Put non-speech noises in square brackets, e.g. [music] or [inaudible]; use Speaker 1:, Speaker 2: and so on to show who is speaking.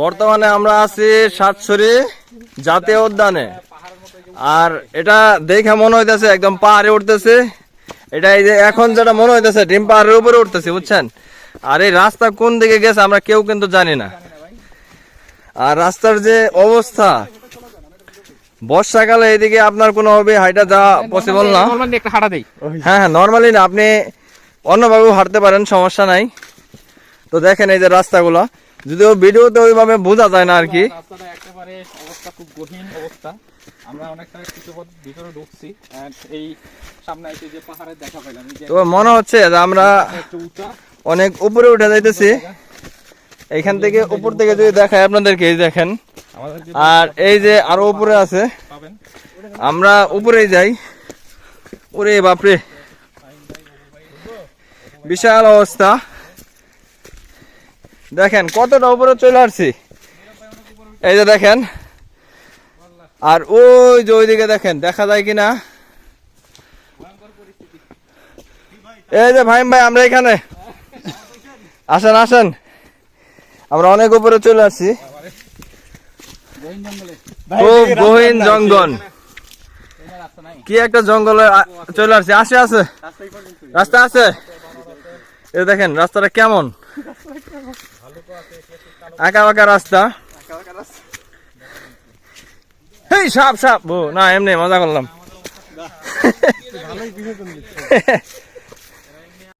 Speaker 1: বর্তমানে আমরা আছি সাতছড়ি জাতীয় উদ্যানে। আর এটা দেখে মনে হইতেছে একদম পাহাড়ে উঠতেছে। এটা এই যে এখন যেটা মনে হইতেছে ডিম পাহাড়ের উপরে উঠতেছে বুঝছেন? আর এই রাস্তা কোন দিকে গেছে আমরা কেউ কিন্তু জানি না। আর রাস্তার যে অবস্থা বর্ষাকালে এদিকে আপনার কোনোভাবে হাইটা যাওয়া পসিবল না। হ্যাঁ হ্যাঁ নর্মালি না আপনি অন্যভাবেও হাঁটতে পারেন সমস্যা নাই। তো দেখেন এই যে রাস্তাগুলো। যদিও ভিডিওতে ওইভাবে বোঝা যায় না আর কি।
Speaker 2: রাস্তাটা একেবারে অবস্থা খুব গহীন অবস্থা। আমরা অনেকটা কিছু ভিতরে ঢুকছি এই সামনে এসে যে পাহাড়ের দেখা পাইলাম
Speaker 1: তো মনে হচ্ছে যে আমরা অনেক উপরে উঠে যাইতেছি। এখান থেকে উপর থেকে যদি দেখায় আপনাদেরকে এই দেখেন। আর এই যে আরও উপরে আছে। আমরা উপরেই যাই। ওরে বাপরে। বিশাল অবস্থা। দেখেন, কতটা উপরে চলে আসছি। এই যে দেখেন, আর ওই যে ওইদিকে দেখেন, দেখা যায় কিনা? এই যে ভাই ভাই, আমরা এখানে। আসেন আসেন। আমরা অনেক উপরে চলে আসছি।
Speaker 2: গহীন জঙ্গল।
Speaker 1: কি একটা জঙ্গলে চলে আসছে। আসে আছে রাস্তা আছে। এই দেখেন, রাস্তাটা কেমন? আঁকা বাঁকা রাস্তা। সাপ সাপ। না এমনি মজা করলাম। [laughs]